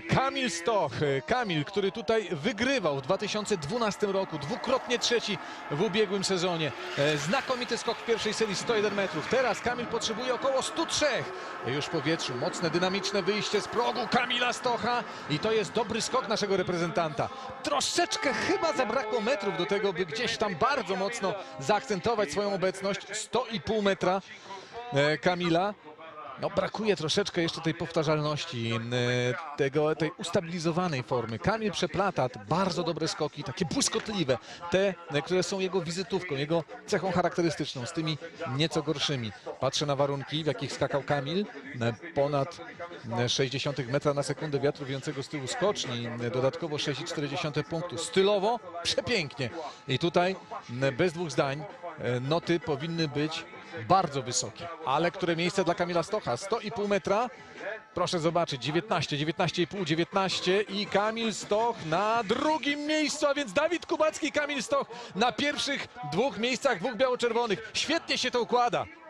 Kamil Stoch, Kamil, który tutaj wygrywał w 2012 roku, dwukrotnie trzeci w ubiegłym sezonie. E, Znakomity skok w pierwszej serii 101 metrów. Teraz Kamil potrzebuje około 103. Już w powietrzu mocne, dynamiczne wyjście z progu Kamila Stocha i to jest dobry skok naszego reprezentanta. Troszeczkę chyba zabrakło metrów do tego, by gdzieś tam bardzo mocno zaakcentować swoją obecność. 100,5 metra e, Kamila. No, brakuje troszeczkę jeszcze tej powtarzalności, e, tego, tej ustabilizowanej formy. Kamil przeplata bardzo dobre skoki, takie błyskotliwe, te, e, które są jego wizytówką, jego cechą charakterystyczną, z tymi nieco gorszymi. Patrzę na warunki, w jakich skakał Kamil, e, ponad e, 60 metra na sekundę wiatru wiejącego z tyłu skoczni, dodatkowo 6,4 punktu. Stylowo przepięknie. I tutaj bez dwóch zdań noty powinny być bardzo wysokie. Ale które miejsce dla Kamila Stocha? 100,5 metra. Proszę zobaczyć, 19, 19,5, 19 i Kamil Stoch na drugim miejscu, a więc Dawid Kubacki, Kamil Stoch na pierwszych dwóch miejscach, dwóch biało-czerwonych. Świetnie się to układa.